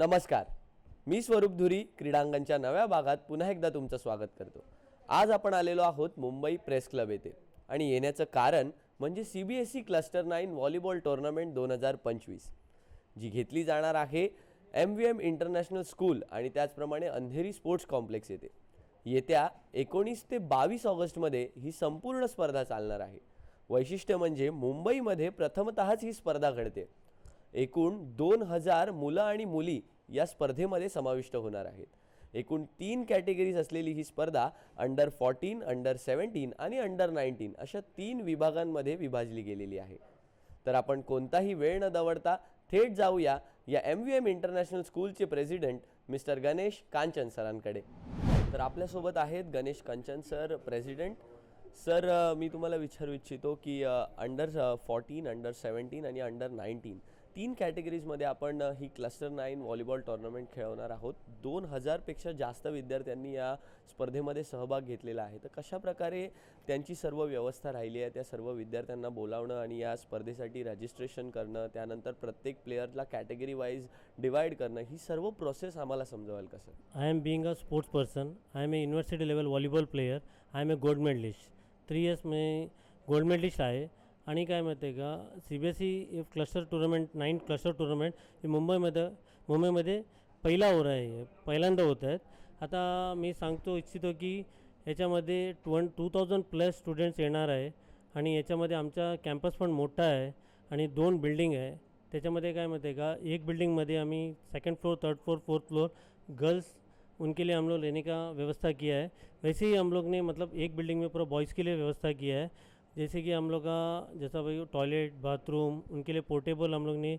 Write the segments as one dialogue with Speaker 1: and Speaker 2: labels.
Speaker 1: नमस्कार. मी स्वरूप धुरी क्रीडांगणच्या नव्या भागात पुन्हा एकदा तुमचं स्वागत करतो. आज आपण आलेलो आहोत मुंबई प्रेस क्लब येथे. आणि येण्याचं कारण म्हणजे C B S E cluster nine volleyball tournament दोन हजार पंचवीस. जी घेतली जाणार आहे M V M international school आणि त्याचप्रमाणे अंधेरी स्पोर्ट्स कॉम्प्लेक्स येथे. येत्या एकोणीस ते बावीस ऑगस्टमध्ये ही संपूर्ण स्पर्धा चालणार आहे. वैशिष्ट्य म्हणजे मुंबईमध्ये प्रथमतःच ही स्पर्धा घडते. एकूण दोन हजार मुलं आणि मुली या स्पर्धेमध्ये समाविष्ट होणार आहेत. एकूण तीन कॅटेगरीज असलेली ही स्पर्धा अंडर फॉर्टीन अंडर सेवन्टीन आणि अंडर नाईन्टीन अशा तीन विभागांमध्ये विभाजली गेलेली आहे. तर आपण कोणताही वेळ न दवडता थेट जाऊया या एम व्ही एम इंटरनॅशनल स्कूलचे प्रेसिडेंट मिस्टर गणेश कांचन सरांकडे. तर आपल्यासोबत आहेत Ganesh Kanchan sir president sir मी तुम्हाला विचारू इच्छितो की अंडर फॉर्टीन अंडर सेवन्टीन आणि अंडर नाईन्टीन तीन कॅटेगरीजमध्ये आपण ही क्लस्टर नाईन व्हॉलीबॉल टुर्नामेंट खेळवणार आहोत. दोन हजारपेक्षा जास्त विद्यार्थ्यांनी या स्पर्धेमध्ये सहभाग घेतलेला आहे. तर कशा प्रकारे त्यांची सर्व व्यवस्था राहिली आहे त्या सर्व विद्यार्थ्यांना बोलावणं आणि या स्पर्धेसाठी रजिस्ट्रेशन करणं त्यानंतर प्रत्येक प्लेयरला कॅटेगरी वाईज डिवाईड करणं ही सर्व प्रोसेस आम्हाला समजवाल का sir?
Speaker 2: I am being a sports person I am a university level volleyball player. I am a gold medallist three years me gold medallist आहे. आणि काय माहिती आहे का? C B S E cluster tournament nine cluster tournament हे मुंबईमध्ये मुंबईमध्ये पहिला ओर आहे. पहिल्यांदा होत आहेत. आता मी सांगतो इच्छितो की याच्यामध्ये ट्वन टू थाउजंड प्लस स्टुडंट्स येणार आहे. आणि याच्यामध्ये आमचा कॅम्पस पण मोठा आहे आणि दोन बिल्डिंग आहे. त्याच्यामध्ये काय माहिती आहे का? एक बिल्डिंगमध्ये आम्ही second floor third floor fourth floor girls उनके लिए हम लोग लेने का व्यवस्था किया है। वैसे ही हम लोग ने मतलब एक बिल्डिंग में पूरा बॉयज़ के लिए व्यवस्था किया है। जैसे कि हम लोग का, जैसा भाई टॉयलेट बाथरूम उनके लिए पोर्टेबल हम लोग ने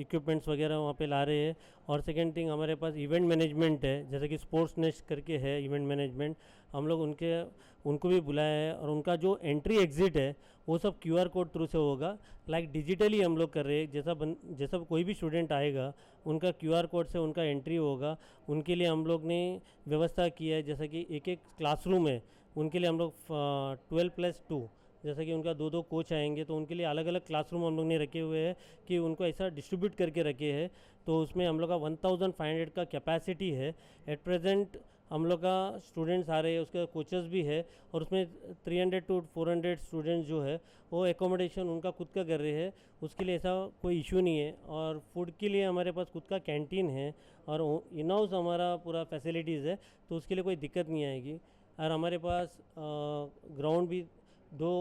Speaker 2: इक्विपमेंट्स वगैरह वहाँ पे ला रहे हैं। और सेकेंड थिंग हमारे पास इवेंट मैनेजमेंट है, जैसे कि स्पोर्ट्स नेस्ट करके है इवेंट मैनेजमेंट हम लोग उनके, उनको भी बुलाया है और उनका जो एंट्री एग्ज़िट है, वो सब क्यू आर कोड थ्रू से होगा। लाइक डिजिटली हम लोग कर रहे हैं, जैसा बन, जैसा कोई भी स्टूडेंट आएगा, उनका क्यू आर कोड से उनका एंट्री होगा। उनके लिए हम लोग ने व्यवस्था की है, जैसा कि एक एक क्लासरूम है उनके लिए हम लोग ट्वेल्व प्लस टू जैसा कि उनका दो दो कोच आएँगे तो उनके लिए अलग अलग क्लासरूम हम लोग ने रखे हुए हैं कि उनको ऐसा डिस्ट्रीब्यूट करके रखे हैं। तो उसमें हम लोग का वन थाउज़ेंड फाइव हंड्रेड का कैपेसिटी है। एट प्रेजेंट हम लोग का स्टूडेंट्स आ रहे हैं, उसके कोचेस भी है और उसमें 300 टू 400 स्टूडेंट्स जो है, वो एकोमोडेशन उनका खुद का कर रहे हैं। उसके लिए ऐसा कोई इशू नहीं है और फ़ूड के लिए हमारे पास खुद का कैंटीन है और इन हाउस हमारा पूरा फैसिलिटीज़ है तो उसके लिए कोई दिक्कत नहीं आएगी। और हमारे पास ग्राउंड भी, दो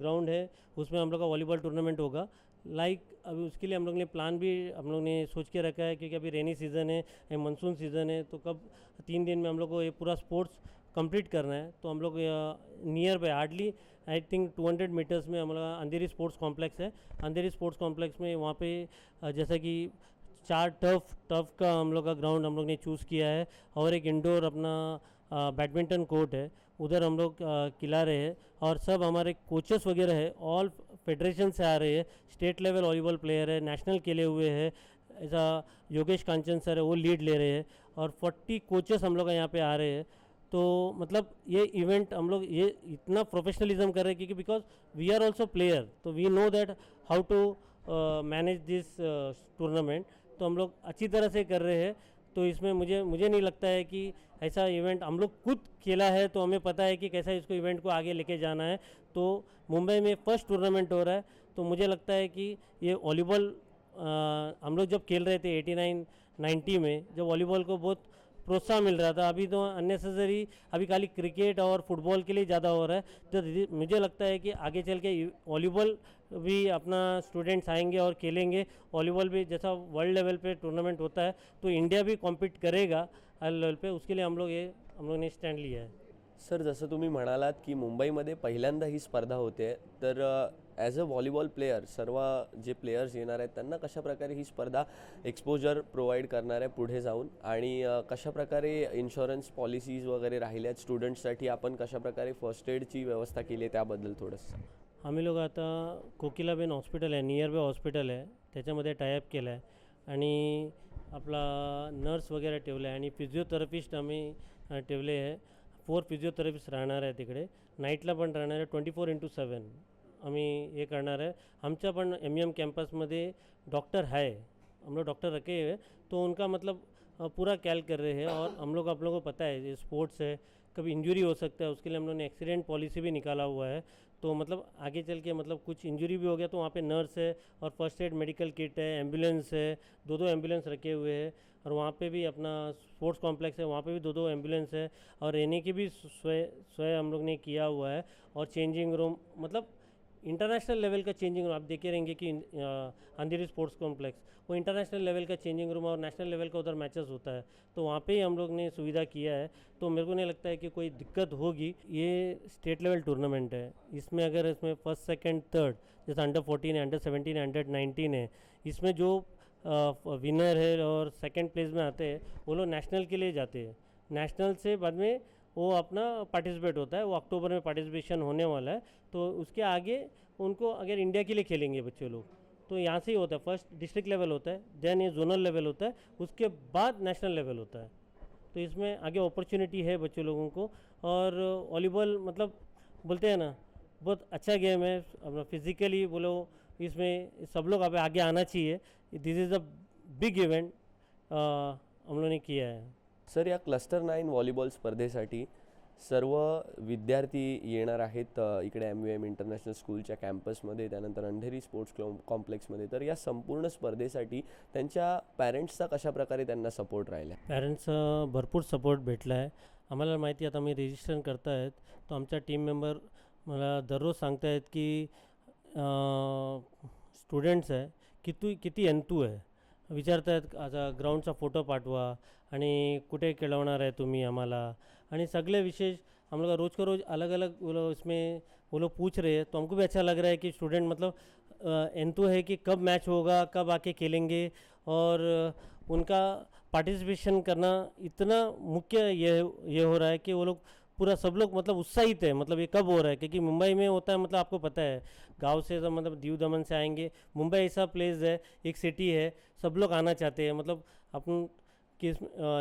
Speaker 2: ग्राउंड है, उसमें हम लोग का वॉलीबॉल टूर्नामेंट होगा। लाइक अभी उसके लिए हम लोग ने प्लान भी, हम लोग ने सोच के रखा है क्योंकि अभी रेनी सीज़न है मानसून सीज़न है तो कब, तीन दिन में हम लोग को ये पूरा स्पोर्ट्स कंप्लीट करना है। तो हम लोग nearby hardly I think 200 metres में हम लोग अंधेरी स्पोर्ट्स कॉम्प्लेक्स है। अंधेरी स्पोर्ट्स कॉम्प्लेक्स में वहाँ पे जैसा कि चार टफ टफ का हम लोग का ग्राउंड हम लोग ने चूज़ किया है। और एक इंडोर अपना बैडमिंटन कोर्ट है, उधर हम लोग खिला रहे हैं और सब हमारे कोचेस वगैरह है, ऑल फेडरेशन से आ रहे हैं, स्टेट लेवल वॉलीबॉल प्लेयर है, नेशनल खेले हुए हैं, ऐसा योगेश कांचन सर है, वो लीड ले रहे हैं और 40 कोचेस हम लोग यहाँ पे आ रहे हैं। तो मतलब ये इवेंट हम लोग, ये इतना प्रोफेशनलिज्म कर रहे हैं क्योंकि because we are also player तो we know that how to manage this tournament तो हम लोग अच्छी तरह से कर रहे हैं। तो इसमें मुझे मुझे नहीं लगता है कि ऐसा इवेंट हम लोग खुद खेला है तो हमें पता है कि कैसा इसको इवेंट को आगे लेके जाना है। तो मुंबई में फ़र्स्ट टूर्नामेंट हो रहा है तो मुझे लगता है कि ये वॉलीबॉल हम लोग जब खेल रहे थे 89 90 में, जब वॉलीबॉल को बहुत प्रोत्साहन मिल रहा था। अभी तो अननेसेसरी अभी खाली क्रिकेट और फुटबॉल के लिए ज़्यादा हो रहा है। तो मुझे लगता है कि आगे चल के वॉलीबॉल भी अपना स्टूडेंट्स आएँगे और खेलेंगे। वॉलीबॉल भी जैसा वर्ल्ड लेवल पे टूर्नामेंट होता है तो इंडिया भी कॉम्पीट करेगा। हर लेवल पे, उसके लिए हम लोग ये, हम लोग ने स्टैंड लिया है।
Speaker 1: सर जसं तुम्ही म्हणालात की मुंबईमध्ये पहिल्यांदा ही स्पर्धा होते तर ॲज अ व्हॉलीबॉल प्लेयर सर्व जे प्लेयर्स येणार आहेत त्यांना कशाप्रकारे ही स्पर्धा एक्सपोजर प्रोव्हाइड करणार आहे पुढे जाऊन? आणि कशाप्रकारे इन्शुरन्स पॉलिसीज वगैरे राहिल्यात स्टुडंट्ससाठी आपण कशाप्रकारे फर्स्ट एडची व्यवस्था केली आहे त्याबद्दल थोडंसं
Speaker 2: आम्ही लोक आता कोकिलाबेन हॉस्पिटल आहे नियर बाय हॉस्पिटल आहे त्याच्यामध्ये टायअप केलं आहे. आणि आपला नर्स वगैरे ठेवलं आहे आणि फिजिओथेरपिस्ट आम्ही ठेवले आहे. फोर फिजिओथेरपिस्ट राहणार आहे तिकडे. नाईटला पण राहणार आहे ट्वेंटी फोर इंटू सेवन आम्ही हे करणार आहे. आमच्या पण एम एम कॅम्पसमध्ये डॉक्टर आहे हम लोग डॉक्टर रखे हुए तो उनका मतलब पूरा कैल कर रहे हैं और हम लोग आप लोगों को पता है ये स्पोर्ट्स है कभी इंजरी हो सकता है उसके लिए हम लोगों ने एक्सीडेंट पॉलिसी भी निकाला हुआ है. तो मतलब आगे चल के मतलब कुछ इंजरी भी हो गया तो वहाँ पे नर्स है और फ़र्स्ट एड मेडिकल किट है एंबुलेंस है दो दो एंबुलेंस रखे हुए हैं और वहाँ पे भी अपना स्पोर्ट्स कॉम्प्लेक्स है, वहाँ पे भी दो दो एंबुलेंस है और रहने की भी स्वयं स्वयं हम लोग ने किया हुआ है और चेंजिंग रूम मतलब इंटरनेशनल लेवल का चेंजिंग रूम आप देखे रहेंगे कि अंधेरी स्पोर्ट्स कॉम्प्लेक्स वो इंटरनेशनल लेवल का चेंजिंग रूम और नेशनल लेवल का उधर मैचेस होता है। तो वहाँ पे ही हम लोग ने सुविधा किया है। तो मेरे को नहीं लगता है कि कोई दिक्कत होगी। ये स्टेट लेवल टूर्नामेंट है। इसमें अगर इसमें फ़र्स्ट सेकेंड थर्ड जैसे अंडर फोर्टीन है अंडर सेवेंटीन अंडर नाइनटीन है, इसमें जो विनर है और सेकेंड प्लेस में आते हैं, वो लोग नेशनल के लिए जाते हैं। नेशनल से बाद में वो अपना पार्टिसिपेट होता है। वो अक्टूबर में पार्टिसिपेशन होने वाला है। तो उसके आगे उनको अगर इंडिया के लिए खेलेंगे बच्चे लोग तो यहाँ से ही होता है। फ़र्स्ट डिस्ट्रिक्ट लेवल होता है देन ये जोनल लेवल होता है, उसके बाद नेशनल लेवल होता है। तो इसमें आगे अपॉर्चुनिटी है बच्चे लोगों को। और वॉलीबॉल मतलब बोलते हैं ना, बहुत अच्छा गेम है। अपना फिजिकली बोलो, इसमें सब लोग अब आगे आना चाहिए। This is a big event हम लोगों ने किया है।
Speaker 1: सर या क्लस्टर नाईन व्हॉलीबॉल स्पर्धेसाठी सर्व विद्यार्थी येणार आहेत इकडे एम यू एम इंटरनॅशनल स्कूलच्या कॅम्पसमध्ये त्यानंतर अंधेरी स्पोर्ट्स क्लो कॉम्प्लेक्समध्ये तर या संपूर्ण स्पर्धेसाठी त्यांच्या पॅरेंट्सचा कशा प्रकारे त्यांना सपोर्ट राहिला?
Speaker 2: पॅरेंट्सचा भरपूर सपोर्ट भेटला आहे आम्हाला माहिती आता मी रजिस्ट्रेशन करतायत. तो आमचा टीम मेंबर मला दररोज सांगतायत की स्टुडंट्स आहे किती किती एंतू आहे. विचारतायत आता ग्राउंडचा फोटो पाठवा आणि कुठे खेळवणार आहे तुम्ही आम्हाला? आणि सगळे विशेष हम लोग रोज़ का रोज़ अलग अलग वो लोग इसमें, वो लोग पूछ रहे हैं तो हमको भी अच्छा लग रहा है कि स्टूडेंट मतलब एंतु है कि कब मैच होगा, कब आके खेलेंगे और उनका पार्टिसिपेशन करना इतना मुख्य ये ये हो रहा है कि वो लोग पूरा सब लोग मतलब उत्साहित है मतलब ये कब हो रहा है, क्योंकि मुंबई में होता है मतलब आपको पता है, गाँव से सब मतलब दीव दमन से आएँगे, मुंबई ऐसा प्लेस है, एक सिटी है, सब लोग आना चाहते हैं मतलब अपन कि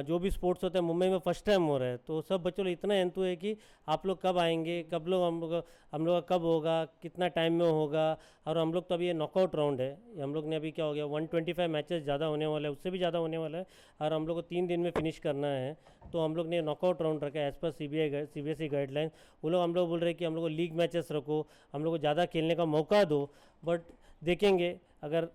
Speaker 2: जो भी स्पोर्ट्स होते हैं, मुंबई में फ़र्स्ट टाइम हो रहा है। तो सब बच्चों लोग इतना एंतु है कि आप लोग कब आएँगे, कब लोग हम लोग हम लोग का कब होगा, कितना टाइम में होगा। और हम लोग तो अभी ये नॉकआउट राउंड है। हम लोग ने अभी क्या हो गया 125 मैचेस ज़्यादा होने वाला है, उससे भी ज़्यादा होने वाला है। और हम लोग को तीन दिन में फिनिश करना है। तो हम लोग ने नॉकआउट राउंड रखा है as per C B I C B S E guideline वो लोग हम लोग बोल रहे हैं कि हम लोग को लीग मैचेस रखो, हम लोग को ज़्यादा खेलने का मौका दो। बट देखेंगे, अगर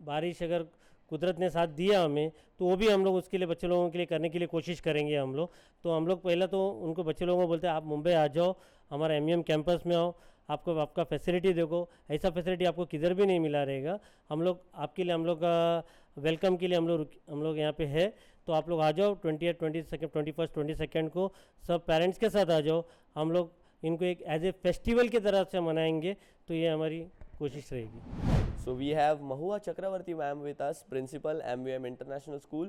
Speaker 2: बारिश अगर कुदरत ने साथ दिया हमें तो वो भी हम लोग उसके लिए बच्चे लोगों के लिए करने के लिए कोशिश करेंगे हम लोग। तो हम लोग पहले तो उनको बच्चे लोगों को बोलते हैं, आप मुंबई आ जाओ, हमारा एम कैंपस में आओ, आपको, आपका फैसिलिटी देखो। ऐसा फैसिलिटी आपको किधर भी नहीं मिला रहेगा। हम लोग, आपके लिए हम लोग वेलकम के लिए हम लोग हम लोग यहाँ पे है। तो आप लोग आ जाओ, twenty eight, twenty second, twenty first, twenty second को सब पेरेंट्स के साथ आ जाओ। हम लोग इनको एक एज ए फेस्टिवल की तरह से मनाएँगे तो ये हमारी कोशिश रहेगी।
Speaker 1: So we have Mahua Chakravarti ma'am with us, principal MVM International School.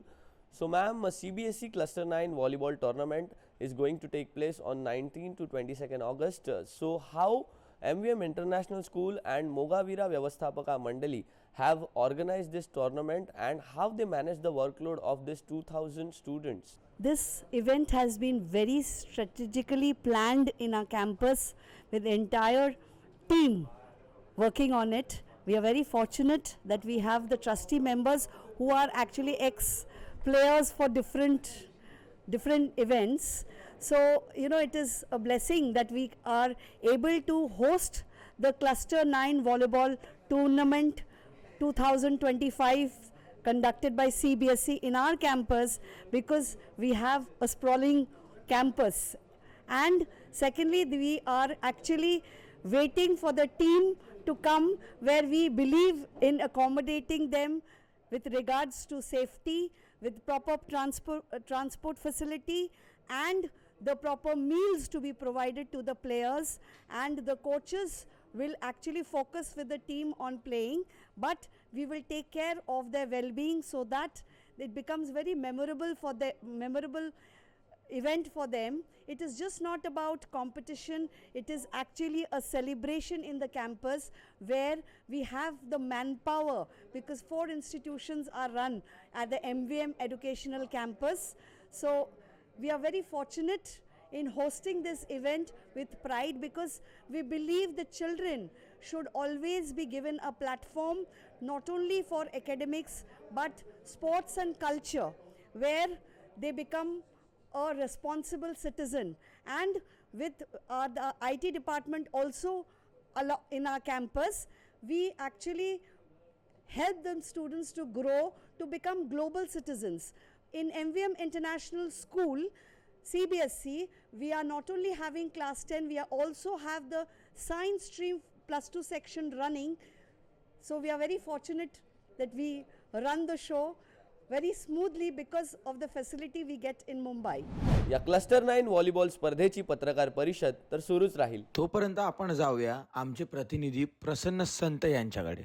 Speaker 1: So ma'am, CBSE Cluster 9 volleyball tournament is going to take place on 19 to 22nd August. So how MVM International School and Mogavira Vyavasthapaka Mandali have organized this tournament and how they manage the workload of this 2000 students?
Speaker 3: This event has been very strategically planned in our campus with the entire team working on it. We are very fortunate that we have the trustee members who are actually ex players for different different events. So, you know, it is a blessing that we are able to host the Cluster 9 volleyball tournament 2025 conducted by CBSE in our campus because we have a sprawling campus. And secondly, we are actually waiting for the team to come where we believe in accommodating them with regards to safety, with proper transport, uh, transport facility and the proper meals to be provided to the players and the coaches will actually focus with the team on playing but we will take care of their well-being so that it becomes very memorable for the memorable event for them. It is just not about competition. It is actually a celebration in the campus where we have the manpower because four institutions are run at the mvm educational campus. So we are very fortunate in hosting this event with pride because we believe the children should always be given a platform not only for academics but sports and culture where they become a responsible citizen and with uh, the IT department also in our campus we actually help the students to grow to become global citizens. In MVM International School, CBSC, we are not only having class 10, we are also have the science stream plus 2 section running. So we are very fortunate that we run the show very smoothly because of the facility we get in Mumbai.
Speaker 1: या cluster nine volleyball स्पर्धेची पत्रकार परिषद तर सुरूच राहील.
Speaker 4: तोपर्यंत आपण जाऊया आमचे प्रतिनिधी प्रसन्न संत यांच्याकडे.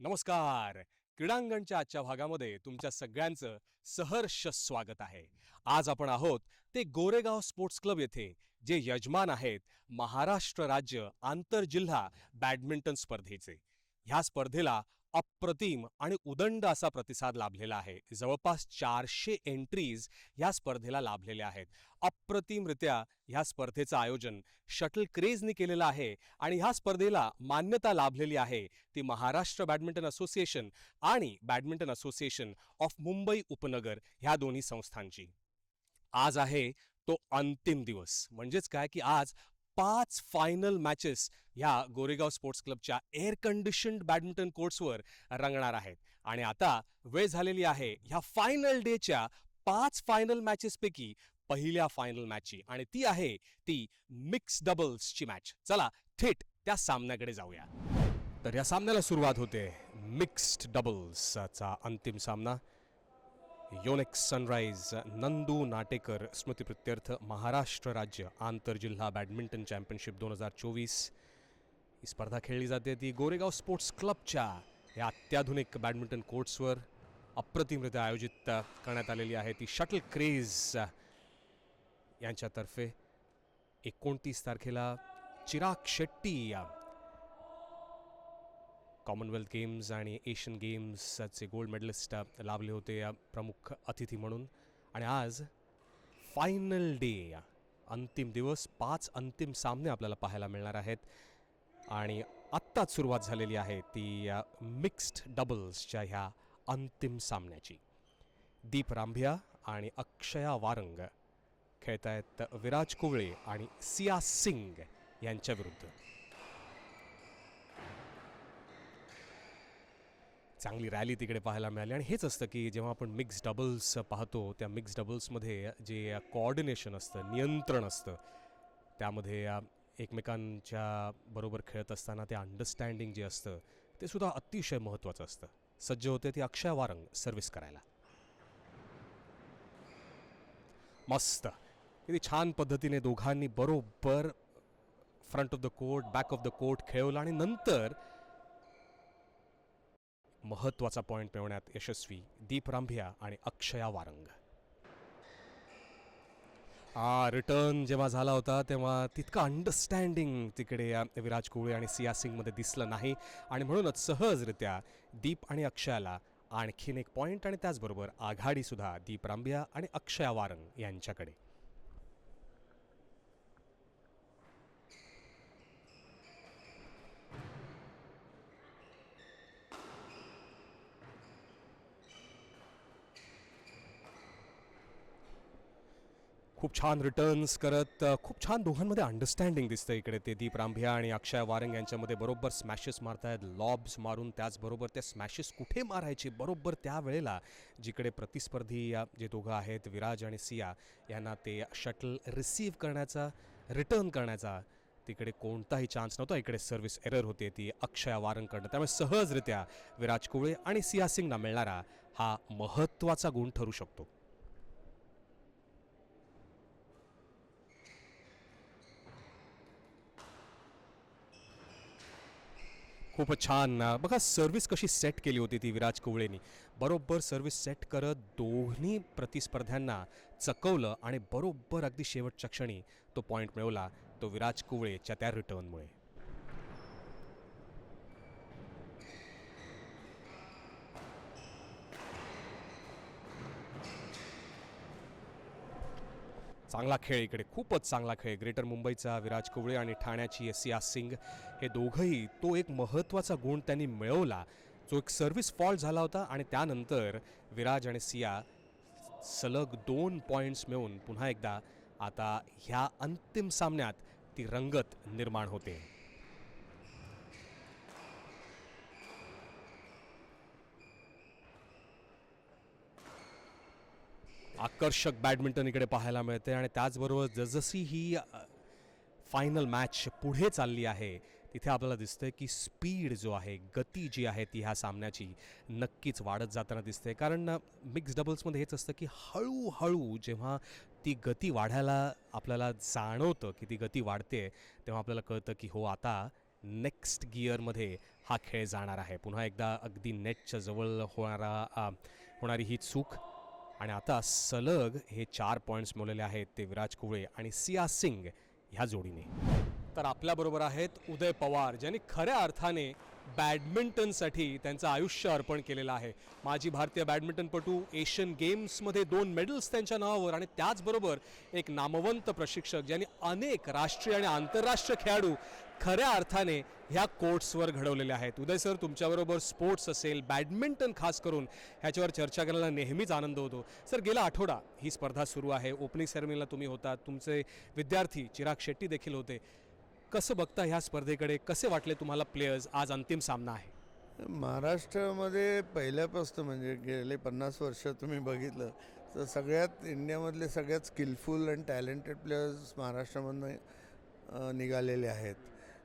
Speaker 5: नमस्कार. क्रीडांगणच्या आजच्या भागामध्ये तुमच्या सगळ्यांचं सहर्ष स्वागत आहे. आज आपण आहोत ते गोरेगाव स्पोर्ट्स क्लब येथे जे यजमान आहेत महाराष्ट्र राज्य आंतरजिल्हा बॅडमिंटन स्पर्धेचे. ह्या स्पर्धेला अप्रतिम आणि उदंड असा प्रतिसाद लाभलेला आहे. जवळपास चारशे एंट्रीज ह्या स्पर्धेला लाभलेल्या आहेत. अप्रतिमरित्या ह्या स्पर्धेचं आयोजन शटल क्रेजनी केलेलं आहे आणि ह्या स्पर्धेला मान्यता लाभलेली आहे ती महाराष्ट्र बॅडमिंटन असोसिएशन आणि बॅडमिंटन असोसिएशन ऑफ मुंबई उपनगर ह्या दोन्ही संस्थांची. आज आहे तो अंतिम दिवस. म्हणजेच काय की आज पाच फायनल मॅचेस ह्या गोरेगाव स्पोर्ट्स क्लबच्या एअर कंडिशन्ड बॅडमिंटन कोर्ट्सवर रंगणार आहेत. आणि आता वेळ झालेली आहे ह्या फायनल डेच्या पाच फायनल मॅचेसपैकी पहिल्या फायनल मॅचची आणि ती आहे ती मिक्स डबल्सची मॅच चला थेट त्या सामन्याकडे जाऊया. तर या सामन्याला सुरुवात होते मिक्स्ड डबल्सचा अंतिम सामना. योनेक्स सनराइज नंदू नाटेकर स्मृतिप्रित्यर्थ महाराष्ट्र राज्य आंतरजिल्हा बॅडमिंटन चॅम्पियनशिप दोन हजार चोवीस. ही स्पर्धा खेळली जाते ती गोरेगाव स्पोर्ट्स क्लबच्या या अत्याधुनिक बॅडमिंटन कोर्ट्सवर अप्रतिमरित्या आयोजित करण्यात आलेली आहे ती शटल क्रेज यांच्यातर्फे एकोणतीस तारखेला चिराग शेट्टी या कॉमनवेल्थ गेम्स आणि एशियन गेम्सचे गोल्ड मेडलिस्ट लाभले होते या प्रमुख अतिथी म्हणून. आणि आज फायनल डे अंतिम दिवस पाच अंतिम सामने आपल्याला पाहायला मिळणार आहेत. आणि आत्ताच सुरुवात झालेली आहे ती मिक्स्ड डबल्सच्या ह्या अंतिम सामन्याची. दीप रांभिया आणि अक्षया वारंग खेळत आहेत विराज कुवळे आणि सिया सिंग यांच्याविरुद्ध चांगली रॅली तिकडे पाहायला मिळाली. आणि हेच असतं की जेव्हा आपण मिक्स डबल्स पाहतो त्या मिक्स डबल्समध्ये जे कोऑर्डिनेशन असतं नियंत्रण असतं त्यामध्ये एकमेकांच्या बरोबर खेळत असताना ते अंडरस्टँडिंग जे असतं ते सुद्धा अतिशय महत्त्वाचं असतं. सज्ज होते ती अक्षय वारंग सर्व्हिस करायला. मस्त. किती छान पद्धतीने दोघांनी बरोबर front of the court back of the court खेळवलं आणि नंतर महत्त्वाचा पॉईंट मिळवण्यात यशस्वी दीप रांभिया आणि अक्षया वारंग. हा रिटर्न जेव्हा झाला होता तेव्हा तितकं अंडरस्टँडिंग तिकडे या विराज कोहळी आणि सिया सिंगमध्ये दिसलं नाही. आणि म्हणूनच सहजरित्या दीप आणि अक्षयाला आणखीन एक पॉईंट आणि त्याचबरोबर आघाडीसुद्धा दीप रांभिया आणि अक्षया वारंग यांच्याकडे. खूप छान रिटर्न्स करत खूप छान दोघांमध्ये अंडरस्टँडिंग दिसतं इकडे ते दीप रांभिया आणि अक्षय वारंग यांच्यामध्ये. बरोबर स्मॅशेस मारतायत लॉब्स मारून त्याचबरोबर त्या स्मॅशेस कुठे मारायचे? बरोबर त्या वेळेला जिकडे प्रतिस्पर्धी या जे दोघं आहेत विराज आणि सिया यांना ते शटल रिसीव्ह करण्याचा रिटर्न करण्याचा तिकडे कोणताही चान्स नव्हता. इकडे सर्व्हिस एरर होते ती अक्षय वारंगकडनं. त्यामुळे सहजरित्या विराज कुवळे आणि सिया सिंगना मिळणारा हा महत्त्वाचा गुण ठरू शकतो. खूपच छान. बघा सर्व्हिस कशी सेट केली होती ती विराज कुवळेनी. बरोबर सर्व्हिस सेट करत दोन्ही प्रतिस्पर्ध्यांना चकवलं आणि बरोबर अगदी शेवटच्या क्षणी तो पॉईंट मिळवला तो विराज कुवळेच्या त्या रिटर्नमुळे चांगला खेळ इकडे. खूपच चांगला खेळ ग्रेटर मुंबईचा विराज कुवळे आणि ठाण्याची एसिया सिंग हे दोघंही तो एक महत्त्वाचा गुण त्यांनी मिळवला. जो एक सर्व्हिस फॉल्ट झाला होता आणि त्यानंतर विराज आणि सिया सलग दोन पॉईंट्स मिळून पुन्हा एकदा आता ह्या अंतिम सामन्यात ती रंगत निर्माण होते. आकर्षक बॅडमिंटन इकडे पाहायला मिळते आणि त्याचबरोबर जसजशी ही फायनल मॅच पुढे चालली आहे तिथे आपल्याला दिसतंय की स्पीड जो आहे गती जी आहे ती ह्या सामन्याची नक्कीच वाढत जाताना दिसते. कारण मिक्स डबल्समध्ये हेच असतं की हळूहळू जेव्हा ती गती वाढायला आपल्याला जाणवतं की ती गती वाढते तेव्हा आपल्याला कळतं की हो आता नेक्स्ट गिअरमध्ये हा खेळ जाणार आहे. पुन्हा एकदा अगदी नेटच्या जवळ होणारा होणारी ही चूक आणि आता सलग हे चार पॉईंट्स मिळवलेले आहेत ते विराज कुवळे आणि सिया सिंग ह्या जोडीने. तर आपल्याबरोबर आहेत उदय पवार ज्यांनी खऱ्या अर्थाने बॅडमिंटनसाठी त्यांचं आयुष्य अर्पण केलेलं आहे. माजी भारतीय बॅडमिंटनपटू एशियन गेम्समध्ये दोन मेडल्स त्यांच्या नावावर आणि त्याचबरोबर एक नामवंत प्रशिक्षक ज्यांनी अनेक राष्ट्रीय आणि आंतरराष्ट्रीय खेळाडू खऱ्या अर्थाने ह्या कोर्ट्सवर घडवलेले आहेत. उदय सर तुमच्याबरोबर स्पोर्ट्स असेल बॅडमिंटन खास करून ह्याच्यावर चर्चा करायला नेहमीच आनंद होतो. सर गेला आठवडा ही स्पर्धा सुरू आहे. ओपनिंग सेरेमनीला तुम्ही होता. तुमचे विद्यार्थी चिराग शेट्टी देखील होते. कसं बघता ह्या स्पर्धेकडे? कसे वाटले तुम्हाला प्लेयर्स आज अंतिम सामना आहे.
Speaker 6: महाराष्ट्रामध्ये पहिल्यापासून म्हणजे गेले पन्नास वर्ष तुम्ही बघितलं तर सगळ्यात इंडियामधले सगळ्यात स्किलफुल आणि टॅलेंटेड प्लेयर्स महाराष्ट्रामधनं निघालेले आहेत.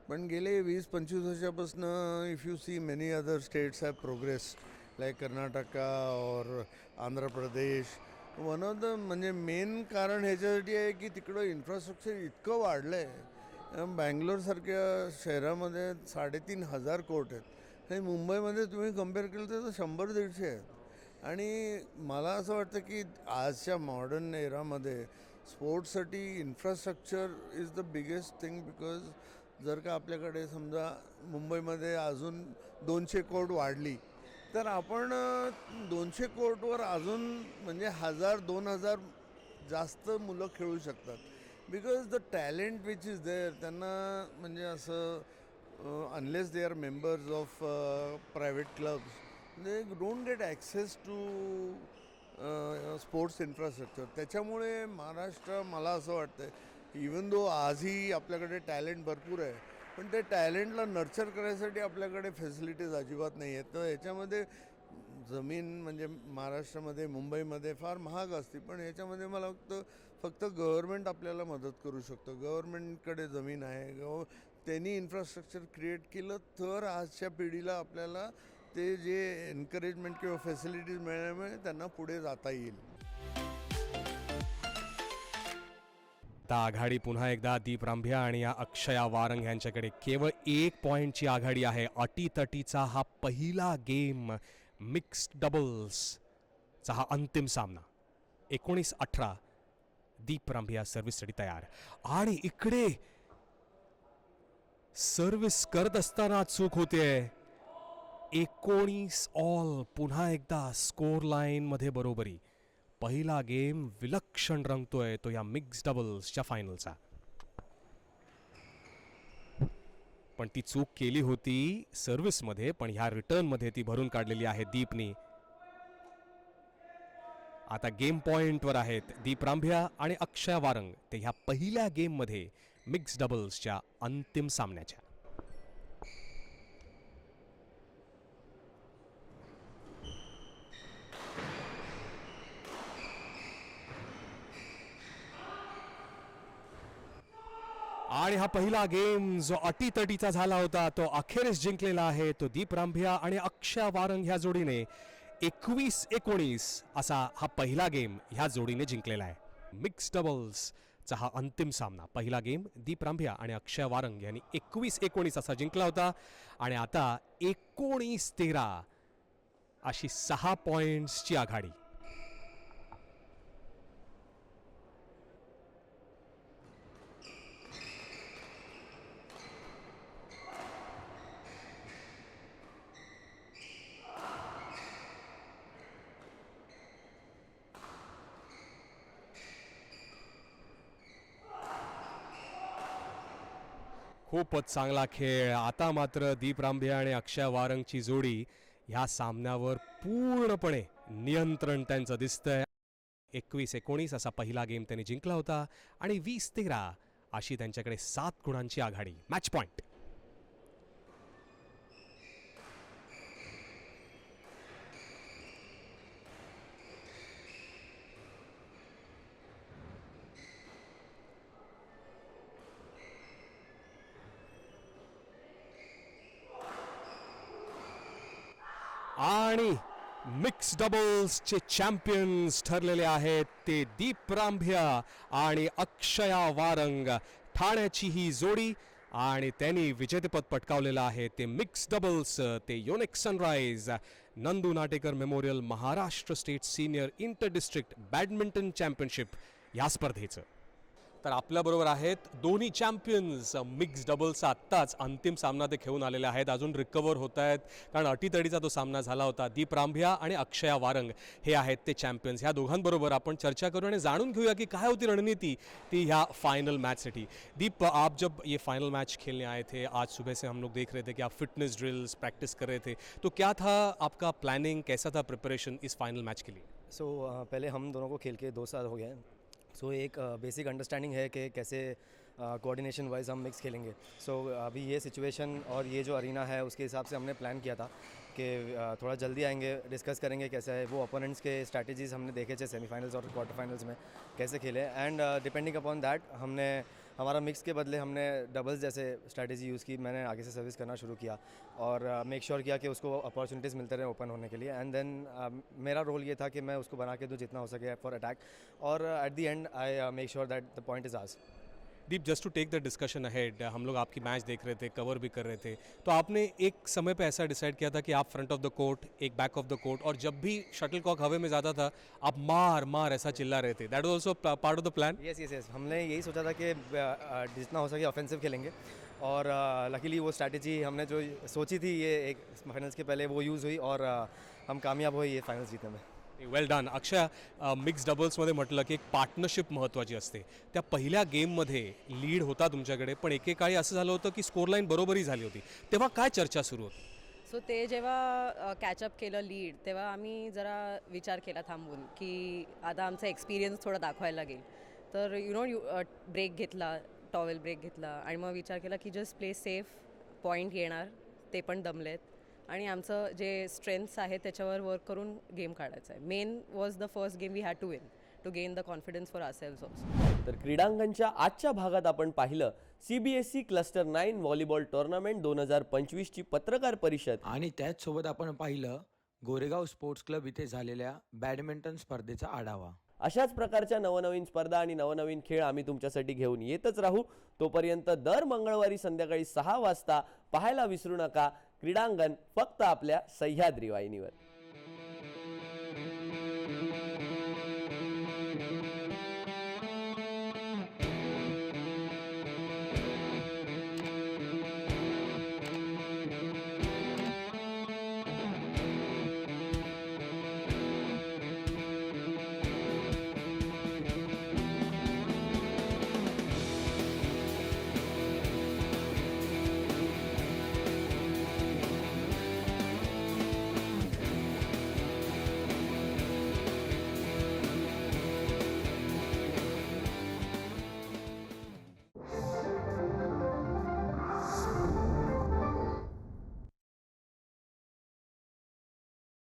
Speaker 6: पण गेले वीस पंचवीस वर्षापासून if you see many other states have progress like Karnataka और Andhra Pradesh one of the म्हणजे मेन कारण ह्याच्यासाठी आहे की तिकडं इन्फ्रास्ट्रक्चर इतकं वाढलं आहे बँगलोरसारख्या शहरामध्ये साडेतीन हजार कोर्ट आहेत. आणि मुंबईमध्ये तुम्ही कंपेअर केलं तर शंभर दीडशे आहेत. आणि मला असं वाटतं की आजच्या मॉडर्न एरामध्ये स्पोर्ट्ससाठी infrastructure is the biggest thing because जर का आपल्याकडे समजा मुंबईमध्ये अजून दोनशे कोर्ट वाढली तर आपण दोनशे कोर्टवर अजून म्हणजे हजार दोन हजार जास्त मुलं खेळू शकतात. Because the talent which is there त्यांना म्हणजे असं unless they are members of private clubs they don't get access to sports infrastructure त्याच्यामुळे महाराष्ट्र मला असं वाटतं इवन दो आजही आपल्याकडे टॅलेंट भरपूर आहे पण ते टॅलेंटला नर्चर करायसाठी आपल्याकडे फॅसिलिटीज अजिबात नाही आहेत. तर याच्यामध्ये जमीन म्हणजे महाराष्ट्रामध्ये मुंबईमध्ये फार महाग असते पण ह्याच्यामध्ये मला वाटतं फक्त गव्हर्मेंट आपल्याला मदत करू शकतो. गव्हर्मेंटकडे जमीन आहे. गव त्यांनी इन्फ्रास्ट्रक्चर क्रिएट केलं तर आजच्या पिढीला आपल्याला ते जे एनकरेजमेंट किंवा फॅसिलिटीज मिळाल्यामुळे त्यांना पुढे जाता येईल.
Speaker 5: आता आघाडी पुन्हा एकदा दीप रांभिया आणि या अक्षया वारंग यांच्याकडे केवळ एक पॉईंटची आघाडी आहे. अटीतटीचा हा पहिला गेम मिक्स्ड डबल्सचा हा अंतिम सामना. एकोणीस अठरा दीप या सर्व्हिससाठी तयार. आणि इकडे सर्व्हिस करत असताना चूक होते. एकोणीस ऑल पुन्हा एकदा स्कोर लाईनमध्ये बरोबरी. पहिला गेम विलक्षण रंगतोय तो या मिक्स डबल्सच्या फायनलचा पण ती चूक केली होती सर्व्हिसमध्ये पण ह्या रिटर्नमध्ये ती भरून काढलेली आहे दीपनी. आता गेम पॉइंटवर आहेत दीप रांभिया आणि अक्षय वारंग. ते ह्या पहिल्या गेममध्ये मिक्स डबल्सच्या अंतिम सामन्याच्या. आणि हा पहिला गेम जो अटीतटीचा झाला होता तो अखेरीस जिंकलेला आहे तो दीप रांभिया आणि अक्षय वारंग ह्या जोडीने. एकवीस एकोणीस असा हा पहिला गेम ह्या जोडीने जिंकलेला आहे. मिक्स डबल्स चा हा अंतिम सामना. पहिला गेम दीप रांभिया आणि अक्षय वारंग यांनी एकवीस एकोणीस असा जिंकला होता. आणि आता एकोणीस तेरा अशी सहा पॉईंट्सची आघाडी. खूपच चांगला खेळ. आता मात्र दीप रांभे आणि अक्षय वारंगची जोडी ह्या सामन्यावर पूर्णपणे नियंत्रण त्यांचं दिसतंय. एकवीस एकोणीस असा पहिला गेम त्यांनी जिंकला होता आणि वीस तेरा अशी त्यांच्याकडे सात गुणांची आघाडी. मॅच पॉईंट आणि मिक्स डबल्सचे चॅम्पियन्स ठरलेले आहेत ते दीप रांभिया आणि अक्षया वारंग. ठाण्याची ही जोडी आणि त्यांनी विजेतेपद पटकावलेलं आहे ते मिक्स डबल्स ते Yonex Sunrise Nandu Natekar memorial Maharashtra state senior inter district badminton championship या स्पर्धेचं. तर आपल्याबरोबर आहेत दोन्ही चॅम्पियन्स मिक्स डबल्सचा आत्ताच अंतिम सामना ते खेळून आलेले आहेत. अजून रिकवर होत आहेत. कारण अटीतडीचा तो सामना झाला होता. दीप रांभिया आणि अक्षया वारंग हे आहेत ते चॅम्पियन्स ह्या दोघांबरोबर आपण चर्चा करू आणि जाणून घेऊया की काय होती रणनीती ती ह्या फाइनल मैचसाठी दीप आप जब ये फाइनल मैच खेलने आए थे आज सुबह से हम लोग देख रहे थे कि आप फिटनेस ड्रिल्स प्रैक्टिस कर रहे थे। तो क्या था आपका प्लानिंग कैसा था प्रिपरेशन इस फाइनल मैच के लिए?
Speaker 7: सो uh, पहले हम दोनों को खेल के दो साल हो गए हैं so, एक बेसिक uh, अंडरस्टैंडिंग है कि कैसे कोऑर्डिनेशन uh, वाइज हम मिक्स खेलेंगे। सो so, अभी ये सिचुएशन और ये जो अरीना है उसके हिसाब से हमने प्लान किया था कि uh, थोड़ा जल्दी आएँगे डिस्कस करेंगे कैसा है। वो अपोनेंट्स के स्ट्रैटेजीज हमने देखे थे सेमीफाइनल्स और क्वार्टर फाइनल्स में कैसे खेले। एंड डिपेंडिंग अपॉन दैट हमने हमारा मिक्स के बदले हमने डबल्स जैसे स्ट्रैटेजी यूज़ की मैंने आगे से सर्विस करना शुरू किया और मेक uh, श्योर sure किया कि उसको अपॉर्चुनिटीज़ मिलते रहे ओपन होने के लिए एंड देन मेरा रोल ये था कि मैं उसको बना के दूँ जितना हो सके फॉर अटैक और at the end I make sure that the point is आज
Speaker 5: दीप just to take the discussion ahead हम लोग आपकी मैच देख रहे थे कवर भी कर रहे थे। तो आपने एक समय पे ऐसा डिसाइड किया था कि आप फ्रंट ऑफ़ द कोर्ट एक बैक ऑफ़ द कोर्ट और जब भी शटल कॉक हवे में जाता था आप मार मार ऐसा चिल्ला रहे थे। That was also part of the plan
Speaker 7: yes yes yes हमने यही सोचा था कि uh, जितना हो सके ऑफेंसिव खेलेंगे। और लकीली वो स्ट्रैटेजी हमने जो सोची थी ये एक फाइनल्स के पहले वो यूज़ हुई और uh, हम कामयाब हुए ये फाइनल्स जीतने में।
Speaker 5: वेल डन अक्षय मिक्स डबल्समध्ये म्हटलं की एक पार्टनरशिप महत्त्वाची असते. त्या पहिल्या गेममध्ये लीड होता तुमच्याकडे पण एकेकाळी असं झालं होतं की स्कोरलाईन बरोबरी झाली होती. तेव्हा काय चर्चा सुरू होती?
Speaker 8: सो ते जेव्हा कॅचअप केलं लीड तेव्हा आम्ही जरा विचार केला थांबून की आता आमचा एक्सपिरियन्स थोडा दाखवायला लागेल. तर यु नो यू ब्रेक घेतला टॉवेल ब्रेक घेतला आणि मग विचार केला की जस्ट प्ले सेफ पॉईंट येणार ते पण दमलेत. आणि आमचं जे स्ट्रेंथ्स आहेत त्याच्यावर वर्क करून गेम काढायचं आहे. Main was the first game we had to win to gain the confidence for ourselves also
Speaker 1: तर क्रीडांगणच्या आजच्या भागात आपण पाहिलं C B S C cluster nine volleyball tournament दोन हजार पंचवीसची पत्रकार परिषद.
Speaker 4: आणि त्याचसोबत आपण पाहिलं गोरेगाव स्पोर्ट्स क्लब इथे झालेल्या बॅडमिंटन स्पर्धेचा आढावा.
Speaker 1: अशाच प्रकारच्या नवनवीन स्पर्धा आणि नवनवीन खेळ आम्ही तुमच्यासाठी घेऊन येतच राहू. तोपर्यंत दर मंगळवारी संध्याकाळी सहा वाजता पाहायला विसरू नका. क्रीडांगण फक्त आपल्या सह्याद्री वाहिनीवर.